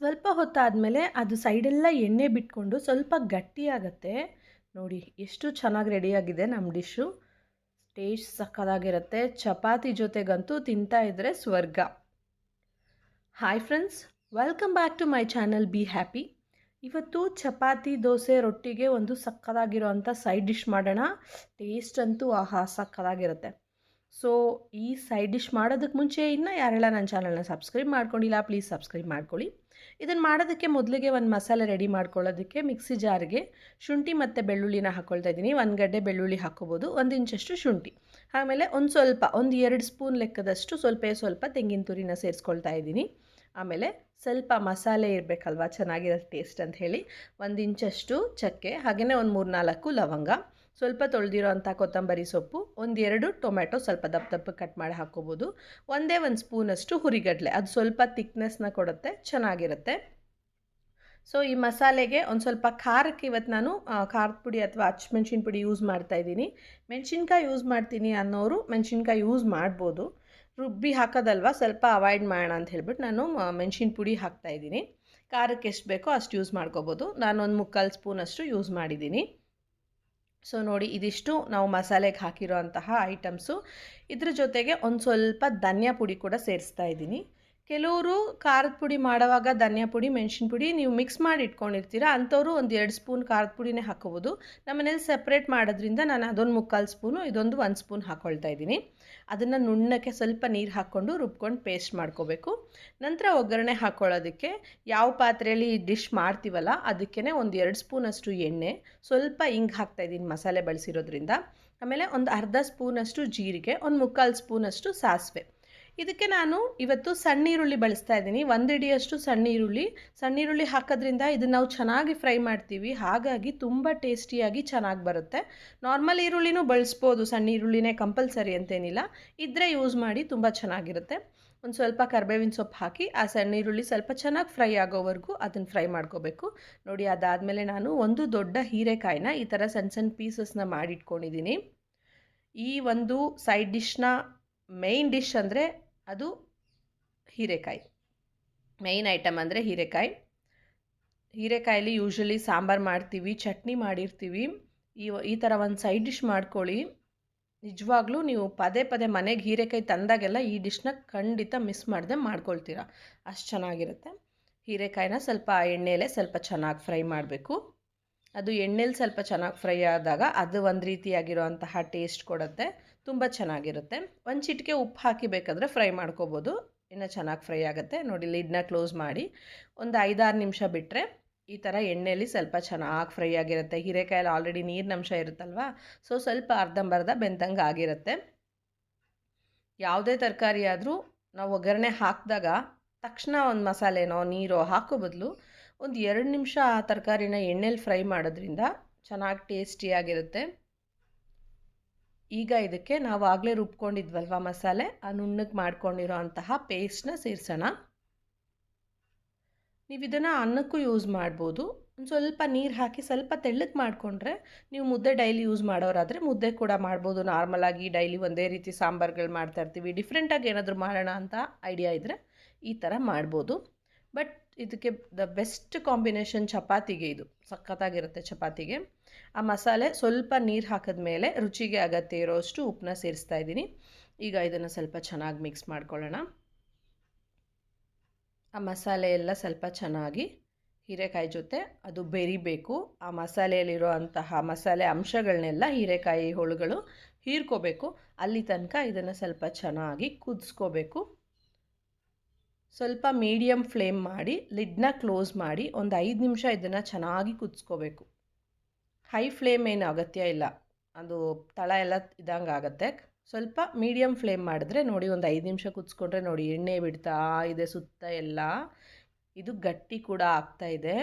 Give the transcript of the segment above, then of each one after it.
ಸ್ವಲ್ಪ ಹೊತ್ತಾದಮೇಲೆ ಅದು ಸೈಡೆಲ್ಲ ಎಣ್ಣೆ ಬಿಟ್ಕೊಂಡು ಸ್ವಲ್ಪ ಗಟ್ಟಿಯಾಗತ್ತೆ. ನೋಡಿ, ಎಷ್ಟು ಚೆನ್ನಾಗಿ ರೆಡಿಯಾಗಿದೆ ನಮ್ಮ ಡಿಶ್ಶು. ಟೇಸ್ಟ್ ಸಕ್ಕದಾಗಿರುತ್ತೆ ಚಪಾತಿ ಜೊತೆಗಂತೂ ತಿಂತಾ ಇದ್ದರೆ ಸ್ವರ್ಗ. Hi friends welcome back to my channel be happy ಇವತ್ತು ಚಪಾತಿ, ದೋಸೆ, ರೊಟ್ಟಿಗೆ ಒಂದು ಸಕ್ಕದಾಗಿರೋವಂಥ ಸೈಡ್ ಡಿಶ್ ಮಾಡೋಣ. ಟೇಸ್ಟ್ ಅಂತೂ ಆಹಾ ಸಕ್ಕದಾಗಿರುತ್ತೆ ಸೊ ಈ ಸೈಡ್ ಡಿಶ್ ಮಾಡೋದಕ್ಕೆ ಮುಂಚೆ ಇನ್ನೂ ಯಾರೆಲ್ಲ ನನ್ನ ಚಾನಲ್ನ ಸಬ್ಸ್ಕ್ರೈಬ್ ಮಾಡ್ಕೊಂಡಿಲ್ಲ ಪ್ಲೀಸ್ ಸಬ್ಸ್ಕ್ರೈಬ್ ಮಾಡ್ಕೊಳ್ಳಿ. ಇದನ್ನು ಮಾಡೋದಕ್ಕೆ ಮೊದಲಿಗೆ ಒಂದು ಮಸಾಲೆ ರೆಡಿ ಮಾಡ್ಕೊಳ್ಳೋದಕ್ಕೆ ಮಿಕ್ಸಿ ಜಾರ್ಗೆ ಶುಂಠಿ ಮತ್ತು ಬೆಳ್ಳುಳ್ಳಿನ ಹಾಕ್ಕೊಳ್ತಾ ಇದ್ದೀನಿ. ಒಂದು ಗಡ್ಡೆ ಬೆಳ್ಳುಳ್ಳಿ ಹಾಕ್ಕೋಬೋದು, ಒಂದು ಇಂಚಷ್ಟು ಶುಂಠಿ. ಆಮೇಲೆ ಒಂದು ಸ್ವಲ್ಪ, ಒಂದು ಎರಡು ಸ್ಪೂನ್ ಲೆಕ್ಕದಷ್ಟು ಸ್ವಲ್ಪ ಸ್ವಲ್ಪ ತೆಂಗಿನ ತುರಿನ ಸೇರಿಸ್ಕೊಳ್ತಾ ಇದ್ದೀನಿ. ಆಮೇಲೆ ಸ್ವಲ್ಪ ಮಸಾಲೆ ಇರಬೇಕಲ್ವ, ಚೆನ್ನಾಗಿರೋ ಟೇಸ್ಟ್ ಅಂತ ಹೇಳಿ. ಒಂದು ಇಂಚಷ್ಟು ಚಕ್ಕೆ ಹಾಗೆಯೇ ಒಂದು ಮೂರು ನಾಲ್ಕು ಲವಂಗ. ಸ್ವಲ್ಪ ತೊಳೆದಿರೋ ಅಂಥ ಕೊತ್ತಂಬರಿ ಸೊಪ್ಪು, ಒಂದೆರಡು ಟೊಮೆಟೊ ಸ್ವಲ್ಪ ದಪ್ಪ ದಪ್ಪ ಕಟ್ ಮಾಡಿ ಹಾಕ್ಕೋಬೋದು ಒಂದೇ ಒಂದು ಸ್ಪೂನಷ್ಟು ಹುರಿಗಡಲೆ. ಅದು ಸ್ವಲ್ಪ ತಿಕ್ನೆಸ್ನ ಕೊಡುತ್ತೆ, ಚೆನ್ನಾಗಿರುತ್ತೆ. ಸೊ ಈ ಮಸಾಲೆಗೆ ಒಂದು ಸ್ವಲ್ಪ ಖಾರಕ್ಕೆ ಇವತ್ತು ನಾನು ಖಾರದ ಪುಡಿ ಅಥವಾ ಮೆಣಸಿನ ಪುಡಿ ಯೂಸ್ ಮಾಡ್ತಾ ಇದ್ದೀನಿ. ಮೆಣಸಿನ್ಕಾಯಿ ಯೂಸ್ ಮಾಡ್ತೀನಿ ಅನ್ನೋರು ಮೆಣಸಿನ್ಕಾಯಿ ಯೂಸ್ ಮಾಡ್ಬೋದು. ರುಬ್ಬಿ ಹಾಕೋದಲ್ವ? ಸ್ವಲ್ಪ ಅವಾಯ್ಡ್ ಮಾಡೋಣ ಅಂತ ಹೇಳ್ಬಿಟ್ಟು ನಾನು ಮೆಣಸಿನ ಪುಡಿ ಹಾಕ್ತಾಯಿದ್ದೀನಿ ಖಾರಕ್ಕೆ ಎಷ್ಟು ಬೇಕೋ ಅಷ್ಟು ಯೂಸ್ ಮಾಡ್ಕೋಬೋದು. ನಾನು ಒಂದು ಮುಕ್ಕಾಲು ಸ್ಪೂನಷ್ಟು ಯೂಸ್ ಮಾಡಿದ್ದೀನಿ. ಸೊ ನೋಡಿ, ಇದಿಷ್ಟು ನಾವು ಮಸಾಲೆಗೆ ಹಾಕಿರೋ ಅಂತಹ ಐಟಮ್ಸು. ಇದ್ರ ಜೊತೆಗೆ ಒಂದು ಸ್ವಲ್ಪ ಧನಿಯಾ ಪುಡಿ ಕೂಡ ಸೇರಿಸ್ತಾ ಇದ್ದೀನಿ. ಕೆಲವರು ಖಾರದ ಪುಡಿ ಮಾಡುವಾಗ ಧನಿಯಾ ಪುಡಿ, ಮೆಣಸಿನ ಪುಡಿ ನೀವು ಮಿಕ್ಸ್ ಮಾಡಿ ಇಟ್ಕೊಂಡಿರ್ತೀರ, ಅಂಥವ್ರು ಒಂದು ಎರಡು ಸ್ಪೂನ್ ಖಾರದ ಪುಡಿನೇ ಹಾಕೋಬೋದು ನಮ್ಮ ಮನೇಲಿ ಸಪ್ರೇಟ್ ಮಾಡೋದ್ರಿಂದ ನಾನು ಅದೊಂದು ಮುಕ್ಕಾಲು ಸ್ಪೂನು ಇದೊಂದು ಒಂದು ಸ್ಪೂನ್ ಹಾಕ್ಕೊಳ್ತಾ ಇದ್ದೀನಿ. ಅದನ್ನು ನುಣ್ಣಕ್ಕೆ ಸ್ವಲ್ಪ ನೀರು ಹಾಕ್ಕೊಂಡು ರುಬ್ಕೊಂಡು ಪೇಸ್ಟ್ ಮಾಡ್ಕೋಬೇಕು. ನಂತರ ಒಗ್ಗರಣೆ ಹಾಕ್ಕೊಳ್ಳೋದಕ್ಕೆ ಯಾವ ಪಾತ್ರೆಯಲ್ಲಿ ಡಿಶ್ ಮಾಡ್ತೀವಲ್ಲ ಅದಕ್ಕೇ ಒಂದು ಎರಡು ಸ್ಪೂನಷ್ಟು ಎಣ್ಣೆ, ಸ್ವಲ್ಪ ಹಿಂಗೆ ಹಾಕ್ತಾಯಿದ್ದೀನಿ ಮಸಾಲೆ ಬಳಸಿರೋದ್ರಿಂದ. ಆಮೇಲೆ ಒಂದು ಅರ್ಧ ಸ್ಪೂನಷ್ಟು ಜೀರಿಗೆ, ಒಂದು ಮುಕ್ಕಾಲು ಸ್ಪೂನಷ್ಟು ಸಾಸಿವೆ. ಇದಕ್ಕೆ ನಾನು ಇವತ್ತು ಸಣ್ಣ ಈರುಳ್ಳಿ ಬಳಸ್ತಾ ಇದ್ದೀನಿ. ಒಂದು ಇಡಿಯಷ್ಟು ಸಣ್ಣ ಈರುಳ್ಳಿ ಸಣ್ಣ ಈರುಳ್ಳಿ ಹಾಕೋದ್ರಿಂದ ಇದನ್ನು ನಾವು ಚೆನ್ನಾಗಿ ಫ್ರೈ ಮಾಡ್ತೀವಿ. ಹಾಗಾಗಿ ತುಂಬ ಟೇಸ್ಟಿಯಾಗಿ ಚೆನ್ನಾಗಿ ಬರುತ್ತೆ. ನಾರ್ಮಲ್ ಈರುಳ್ಳಿನೂ ಬಳಸ್ಬೋದು. ಸಣ್ಣ ಈರುಳ್ಳಿನೇ ಕಂಪಲ್ಸರಿ ಅಂತೇನಿಲ್ಲ. ಇದ್ದರೆ ಯೂಸ್ ಮಾಡಿ ತುಂಬ ಚೆನ್ನಾಗಿರುತ್ತೆ. ಒಂದು ಸ್ವಲ್ಪ ಕರ್ಬೇವಿನ ಸೊಪ್ಪು ಹಾಕಿ ಆ ಸಣ್ಣ ಈರುಳ್ಳಿ ಸ್ವಲ್ಪ ಚೆನ್ನಾಗಿ ಫ್ರೈ ಆಗೋವರೆಗೂ ಅದನ್ನು ಫ್ರೈ ಮಾಡ್ಕೋಬೇಕು. ನೋಡಿ, ಅದಾದಮೇಲೆ ನಾನು ಒಂದು ದೊಡ್ಡ ಹೀರೆಕಾಯಿನ ಈ ಥರ ಸಣ್ಣ ಸಣ್ಣ ಪೀಸಸ್ನ ಮಾಡಿಟ್ಕೊಂಡಿದ್ದೀನಿ. ಈ ಒಂದು ಸೈಡ್ ಡಿಶ್ನ ಮೇಯ್ನ್ ಡಿಶ್ ಅಂದರೆ ಅದು ಹೀರೆಕಾಯಿ. ಮೇಯ್ನ್ ಐಟಮ್ ಅಂದರೆ ಹೀರೆಕಾಯಿ. ಹೀರೆಕಾಯಲ್ಲಿ ಯೂಶ್ವಲಿ ಸಾಂಬಾರು ಮಾಡ್ತೀವಿ, ಚಟ್ನಿ ಮಾಡಿರ್ತೀವಿ. ಈ ಈ ಥರ ಒಂದು ಸೈಡ್ ಡಿಶ್ ಮಾಡ್ಕೊಳ್ಳಿ. ನಿಜವಾಗ್ಲೂ ನೀವು ಪದೇ ಪದೇ ಮನೆಗೆ ಹೀರೆಕಾಯಿ ತಂದಾಗೆಲ್ಲ ಈ ಡಿಶ್ನ ಖಂಡಿತ ಮಿಸ್ ಮಾಡದೆ ಮಾಡ್ಕೊಳ್ತೀರ. ಅಷ್ಟು ಚೆನ್ನಾಗಿರುತ್ತೆ. ಹೀರೆಕಾಯಿನ ಸ್ವಲ್ಪ ಎಣ್ಣೆಯಲ್ಲೇ ಸ್ವಲ್ಪ ಚೆನ್ನಾಗಿ ಫ್ರೈ ಮಾಡಬೇಕು. ಅದು ಎಣ್ಣೆಲಿ ಸ್ವಲ್ಪ ಚೆನ್ನಾಗಿ ಫ್ರೈ ಆದಾಗ ಅದು ಒಂದು ರೀತಿಯಾಗಿರುವಂತಹ ಟೇಸ್ಟ್ ಕೊಡುತ್ತೆ. ತುಂಬ ಚೆನ್ನಾಗಿರುತ್ತೆ. ಒಂದು ಚಿಟಿಕೆ ಉಪ್ಪು ಹಾಕಿ ಬೇಕಾದರೆ ಫ್ರೈ ಮಾಡ್ಕೋಬೋದು. ಇನ್ನು ಚೆನ್ನಾಗಿ ಫ್ರೈ ಆಗುತ್ತೆ. ನೋಡಿ, ಲಿಡ್ನ ಕ್ಲೋಸ್ ಮಾಡಿ ಒಂದು ಐದಾರು ನಿಮಿಷ ಬಿಟ್ಟರೆ ಈ ಥರ ಎಣ್ಣೆಯಲ್ಲಿ ಸ್ವಲ್ಪ ಚೆನ್ನಾಗಿ ಫ್ರೈ ಆಗಿರುತ್ತೆ. ಹೀರೆಕಾಯಲ್ಲಿ ಆಲ್ರೆಡಿ ನೀರಿನಂಶ ಇರುತ್ತಲ್ವ? ಸೊ, ಸ್ವಲ್ಪ ಅರ್ಧಂಬರ್ಧ ಬೆಂದಂಗೆ ಆಗಿರುತ್ತೆ. ಯಾವುದೇ ತರಕಾರಿ ಆದರೂ ನಾವು ಒಗ್ಗರಣೆ ಹಾಕಿದಾಗ ತಕ್ಷಣ ಒಂದು ಮಸಾಲೆನೋ, ನೀರೋ ಹಾಕೋ ಬದಲು ಒಂದು ಎರಡು ನಿಮಿಷ ಆ ತರಕಾರಿನ ಎಣ್ಣೆಲಿ ಫ್ರೈ ಮಾಡೋದ್ರಿಂದ ಚೆನ್ನಾಗಿ ಟೇಸ್ಟಿಯಾಗಿರುತ್ತೆ ಈಗ ಇದಕ್ಕೆ ನಾವು ಆಗಲೇ ರುಬ್ಕೊಂಡಿದ್ವಲ್ವ ಮಸಾಲೆ? ಆ ನುಣ್ಣಗೆ ಮಾಡ್ಕೊಂಡಿರೋ ಅಂತಹ ಪೇಸ್ಟ್ನ ಸೇರಿಸೋಣ. ನೀವು ಇದನ್ನು ಅನ್ನಕ್ಕೂ ಯೂಸ್ ಮಾಡ್ಬೋದು. ಒಂದು ಸ್ವಲ್ಪ ನೀರು ಹಾಕಿ ಸ್ವಲ್ಪ ತೆಳ್ಳಗೆ ಮಾಡಿಕೊಂಡ್ರೆ ನೀವು ಮುದ್ದೆ ಡೈಲಿ ಯೂಸ್ ಮಾಡೋರಾದರೆ ಮುದ್ದೆ ಕೂಡ ಮಾಡ್ಬೋದು. ನಾರ್ಮಲಾಗಿ ಡೈಲಿ ಒಂದೇ ರೀತಿ ಸಾಂಬಾರುಗಳು ಮಾಡ್ತಾ ಇರ್ತೀವಿ. ಡಿಫ್ರೆಂಟಾಗಿ ಏನಾದರೂ ಮಾಡೋಣ ಅಂತ ಐಡಿಯಾ ಇದ್ದರೆ ಈ ಥರ ಮಾಡ್ಬೋದು. ಬಟ್ ಇದಕ್ಕೆ ದ ಬೆಸ್ಟ್ ಕಾಂಬಿನೇಷನ್ ಚಪಾತಿಗೆ ಇದು. ಸಖತ್ತಾಗಿರುತ್ತೆ ಚಪಾತಿಗೆ. ಆ ಮಸಾಲೆ ಸ್ವಲ್ಪ ನೀರು ಹಾಕಿದ ಮೇಲೆ ರುಚಿಗೆ ಅಗತ್ಯ ಇರೋಷ್ಟು ಉಪ್ಪನ್ನ ಸೇರಿಸ್ತಾ ಇದ್ದೀನಿ. ಈಗ ಇದನ್ನು ಸ್ವಲ್ಪ ಚೆನ್ನಾಗಿ ಮಿಕ್ಸ್ ಮಾಡ್ಕೊಳ್ಳೋಣ. ಆ ಮಸಾಲೆ ಎಲ್ಲ ಸ್ವಲ್ಪ ಚೆನ್ನಾಗಿ ಹೀರೆಕಾಯಿ ಜೊತೆ ಅದು ಬೆರಿಬೇಕು. ಆ ಮಸಾಲೆಯಲ್ಲಿರೋ ಅಂತಹ ಮಸಾಲೆ ಅಂಶಗಳನ್ನೆಲ್ಲ ಹೀರೆಕಾಯಿ ಹೋಳುಗಳು ಹೀರ್ಕೋಬೇಕು. ಅಲ್ಲಿ ತನಕ ಇದನ್ನು ಸ್ವಲ್ಪ ಚೆನ್ನಾಗಿ ಕುದಿಸ್ಕೋಬೇಕು. ಸ್ವಲ್ಪ ಮೀಡಿಯಮ್ ಫ್ಲೇಮ್ ಮಾಡಿ ಲಿಡ್ನ ಕ್ಲೋಸ್ ಮಾಡಿ ಒಂದು ಐದು ನಿಮಿಷ ಇದನ್ನು ಚೆನ್ನಾಗಿ ಕುದಿಸ್ಕೋಬೇಕು. ಹೈ ಫ್ಲೇಮ್ ಏನು ಅಗತ್ಯ ಇಲ್ಲ. ಅದು ತಳ ಎಲ್ಲ ಇದ್ದಂಗೆ ಆಗುತ್ತೆ. ಸ್ವಲ್ಪ ಮೀಡಿಯಮ್ ಫ್ಲೇಮ್ ಮಾಡಿದ್ರೆ ನೋಡಿ ಒಂದು ಐದು ನಿಮಿಷ ಕುದಿಸ್ಕೊಂಡ್ರೆ ನೋಡಿ ಎಣ್ಣೆ ಬಿಡ್ತಾ ಇದೆ, ಸುತ್ತ ಎಲ್ಲ. ಇದು ಗಟ್ಟಿ ಕೂಡ ಆಗ್ತಾ ಇದೆ.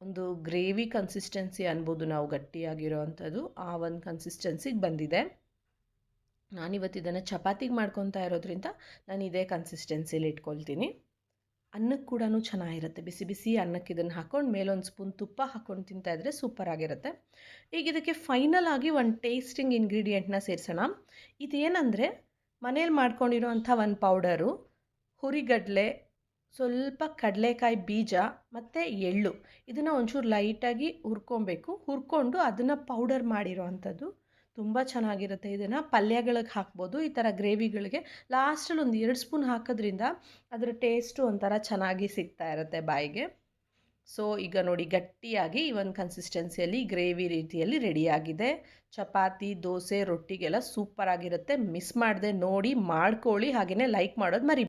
ಒಂದು ಗ್ರೇವಿ ಕನ್ಸಿಸ್ಟೆನ್ಸಿ ಅನ್ಬೋದು ನಾವು ಗಟ್ಟಿಯಾಗಿರೋ ಅಂಥದ್ದು. ಆ ಒಂದು ಕನ್ಸಿಸ್ಟೆನ್ಸಿಗೆ ಬಂದಿದೆ. ನಾನಿವತ್ತು ಇದನ್ನು ಚಪಾತಿಗೆ ಮಾಡ್ಕೊತಾ ಇರೋದ್ರಿಂದ ನಾನು ಇದೇ ಕನ್ಸಿಸ್ಟೆನ್ಸಿಲಿ ಇಟ್ಕೊಳ್ತೀನಿ. ಅನ್ನಕ್ಕೆ ಕೂಡ ಚೆನ್ನಾಗಿರುತ್ತೆ. ಬಿಸಿ ಬಿಸಿ ಅನ್ನಕ್ಕೆ ಇದನ್ನು ಹಾಕ್ಕೊಂಡು ಮೇಲೊಂದು ಸ್ಪೂನ್ ತುಪ್ಪ ಹಾಕ್ಕೊಂಡು ತಿಂತಾಯಿದ್ರೆ ಸೂಪರಾಗಿರುತ್ತೆ ಈಗ ಇದಕ್ಕೆ ಫೈನಲ್ ಆಗಿ ಒಂದು ಟೇಸ್ಟಿಂಗ್ ಇಂಗ್ರೀಡಿಯೆಂಟ್ನ ಸೇರಿಸೋಣ. ಇದೇನೆಂದರೆ ಮನೇಲಿ ಮಾಡ್ಕೊಂಡಿರೋಂಥ ಒಂದು ಪೌಡರು ಹುರಿಗಡಲೆ, ಸ್ವಲ್ಪ ಕಡಲೆಕಾಯಿ ಬೀಜ ಮತ್ತು ಎಳ್ಳು. ಇದನ್ನು ಒಂಚೂರು ಲೈಟಾಗಿ ಹುರ್ಕೊಬೇಕು. ಹುರ್ಕೊಂಡು ಅದನ್ನು ಪೌಡರ್ ಮಾಡಿರೋ ಅಂಥದ್ದು ತುಂಬ ಚೆನ್ನಾಗಿರುತ್ತೆ. ಇದನ್ನು ಪಲ್ಯಗಳಿಗೆ ಹಾಕ್ಬೋದು. ಈ ಥರ ಗ್ರೇವಿಗಳಿಗೆ ಲಾಸ್ಟಲ್ಲಿ ಒಂದು ಎರಡು ಸ್ಪೂನ್ ಹಾಕೋದ್ರಿಂದ ಅದರ ಟೇಸ್ಟು ಒಂಥರ ಚೆನ್ನಾಗಿ ಸಿಗ್ತಾ ಇರುತ್ತೆ ಬಾಯಿಗೆ. ಸೊ, ಈಗ ನೋಡಿ ಗಟ್ಟಿಯಾಗಿ ಈ ಒಂದು ಕನ್ಸಿಸ್ಟೆನ್ಸಿಯಲ್ಲಿ ಗ್ರೇವಿ ರೀತಿಯಲ್ಲಿ ರೆಡಿಯಾಗಿದೆ. ಚಪಾತಿ, ದೋಸೆ, ರೊಟ್ಟಿಗೆಲ್ಲ ಸೂಪರಾಗಿರುತ್ತೆ ಮಿಸ್ ಮಾಡದೆ ನೋಡಿ, ಮಾಡ್ಕೊಳ್ಳಿ. ಹಾಗೆಯೇ ಲೈಕ್ ಮಾಡೋದು ಮರಿ